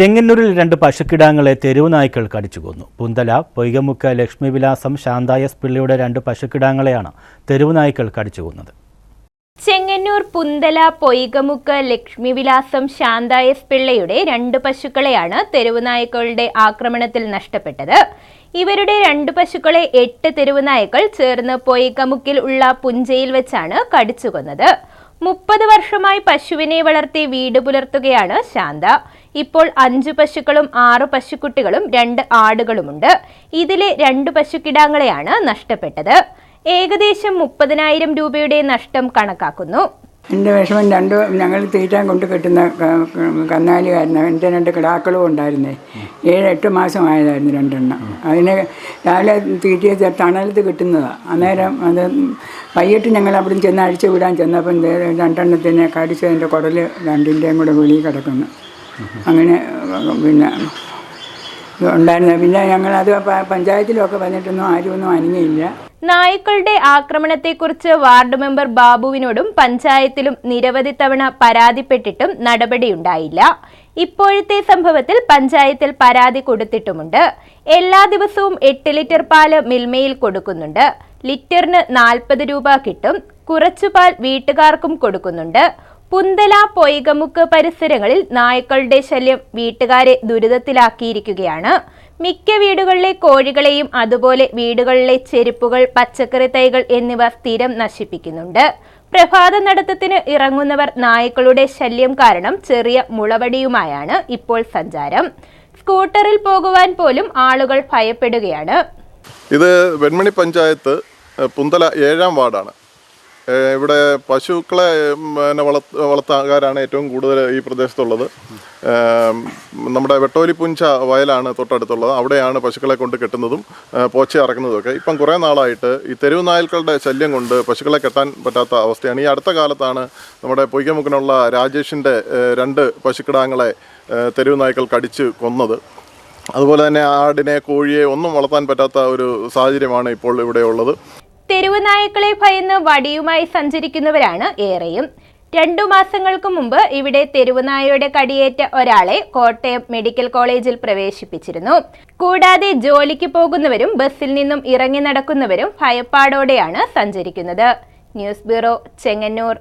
ചെങ്ങന്നൂരിൽ രണ്ട് പശുക്കിടാങ്ങളെ തെരുവ് നായ്ക്കൾ കടിച്ചു കൊന്നു പുന്തല പൊയ്കമുക്ക് ലക്ഷ്മിവിലാസം ശാന്തായസ് പിള്ളയുടെ രണ്ട് പശുക്കിടാങ്ങളെയാണ് തെരുവ് നായ്ക്കൾ കടിച്ചു കൊന്നത് ചെങ്ങന്നൂർ പുന്തല പൊയ്കമുക്ക് ലക്ഷ്മിവിലാസം ശാന്തായസ് പിള്ളയുടെ രണ്ട് പശുക്കളെയാണ് തെരുവുനായ്ക്കളുടെ ആക്രമണത്തിൽ നഷ്ടപ്പെട്ടത്. ഇവരുടെ രണ്ട് പശുക്കളെ എട്ട് തെരുവുനായ്ക്കൾ ചേർന്ന് പൊയ്കമുക്കിൽ ഉള്ള പുഞ്ചയിൽ വെച്ചാണ് കടിച്ചു കൊന്നത് മുപ്പത് വർഷമായി പശുവിനെ വളർത്തി വീട് പുലർത്തുകയാണ് ശാന്ത. ഇപ്പോൾ അഞ്ച് പശുക്കളും ആറു പശുക്കുട്ടികളും രണ്ട് ആടുകളുമുണ്ട്. ഇതിലെ രണ്ട് പശുക്കിടാങ്ങളെയാണ് നഷ്ടപ്പെട്ടത്. ഏകദേശം മുപ്പതിനായിരം രൂപയുടെ നഷ്ടം കണക്കാക്കുന്നു. എന്റെ വിഷമം രണ്ട് ഞങ്ങൾ തീറ്റാൻ കൊണ്ട് കെട്ടുന്ന കന്നാലിയായിരുന്നു എന്റെ രണ്ട് കിടാക്കളും ഉണ്ടായിരുന്നേ. ഏഴ് എട്ട് മാസമായതായിരുന്നു രണ്ടെണ്ണം. അതിനെ രാവിലെ തീറ്റിയ തണലത്ത് കിട്ടുന്നതാണ് അന്നേരം അത് വൈകിട്ട് ഞങ്ങൾ അവിടെ ചെന്ന് അഴിച്ചു വിടാൻ ചെന്നപ്പം രണ്ടെണ്ണത്തിനെ കടിച്ച് അതിന്റെ കുടൽ രണ്ടിന്റെയും കൂടെ വെളി കിടക്കുന്നു. അങ്ങനെ പിന്നെ ഉണ്ടായിരുന്നു പിന്നെ ഞങ്ങളത് പഞ്ചായത്തിലൊക്കെ വന്നിട്ടൊന്നും ആരും ഒന്നും അനങ്ങിയില്ല. നായ്ക്കളുടെ ആക്രമണത്തെക്കുറിച്ച് വാർഡ് മെമ്പർ ബാബുവിനോടും പഞ്ചായത്തിലും നിരവധി തവണ പരാതിപ്പെട്ടിട്ടും നടപടിയുണ്ടായില്ല. ഇപ്പോഴത്തെ സംഭവത്തിൽ പഞ്ചായത്തിൽ പരാതി കൊടുത്തിട്ടുമുണ്ട്. എല്ലാ ദിവസവും എട്ട് ലിറ്റർ പാൽ മിൽമയിൽ കൊടുക്കുന്നുണ്ട്. ലിറ്ററിന് നാൽപ്പത് രൂപ കിട്ടും. കുറച്ചു പാൽ വീട്ടുകാർക്കും കൊടുക്കുന്നുണ്ട്. പുന്തല പൊയ്കമുക്ക് പരിസരങ്ങളിൽ നായ്ക്കളുടെ ശല്യം വീട്ടുകാരെ ദുരിതത്തിലാക്കിയിരിക്കുകയാണ്. മിക്ക വീടുകളിലെ കോഴികളെയും അതുപോലെ വീടുകളിലെ ചെരുപ്പുകൾ പച്ചക്കറി തൈകൾ എന്നിവ സ്ഥിരം നശിപ്പിക്കുന്നുണ്ട്. പ്രഭാത നടത്തത്തിന് ഇറങ്ങുന്നവർ നായ്ക്കളുടെ ശല്യം കാരണം ചെറിയ മുളവടിയുമായാണ് ഇപ്പോൾ സഞ്ചാരം. സ്കൂട്ടറിൽ പോകുവാൻ പോലും ആളുകൾ ഭയപ്പെടുകയാണ്. ഇത് വെൺമണി പഞ്ചായത്ത് പുന്തല ഏഴാം വാർഡാണ്. ഇവിടെ പശുക്കളെ പിന്നെ വളർത്ത വളർത്താകാരാണ് ഏറ്റവും കൂടുതൽ ഈ പ്രദേശത്തുള്ളത്. നമ്മുടെ വെട്ടോലിപ്പുഞ്ച വയലാണ് തൊട്ടടുത്തുള്ളത്. അവിടെയാണ് പശുക്കളെ കൊണ്ട് കെട്ടുന്നതും പോച്ച ഇറക്കുന്നതും ഒക്കെ ഇപ്പം കുറേ നാളായിട്ട് ഈ തെരുവ് നായ്ക്കളുടെ ശല്യം കൊണ്ട് പശുക്കളെ കെട്ടാൻ പറ്റാത്ത അവസ്ഥയാണ്. ഈ അടുത്ത കാലത്താണ് നമ്മുടെ പൊയ്ക്കമുക്കിനുള്ള രാജേഷിന്റെ രണ്ട് പശുക്കിടാങ്ങളെ തെരുവ് നായ്ക്കൾ കടിച്ച് കൊന്നത്. അതുപോലെ തന്നെ ആടിനെ കോഴിയെ ഒന്നും വളർത്താൻ പറ്റാത്ത ഒരു സാഹചര്യമാണ് ഇപ്പോൾ ഇവിടെ ഉള്ളത് തെരുവ് നായ്ക്കളെ ഭയന്ന് വടിയുമായി സഞ്ചരിക്കുന്നവരാണ് ഏറെയും. രണ്ടു മാസങ്ങൾക്ക് മുമ്പ് ഇവിടെ തെരുവുനായയുടെ കടിയേറ്റ ഒരാളെ കോട്ടയം മെഡിക്കൽ കോളേജിൽ പ്രവേശിപ്പിച്ചിരുന്നു. കൂടാതെ ജോലിക്ക് പോകുന്നവരും ബസ്സിൽ നിന്നും ഇറങ്ങി നടക്കുന്നവരും ഭയപ്പാടോടെയാണ് സഞ്ചരിക്കുന്നത്. News bureau Chengannur.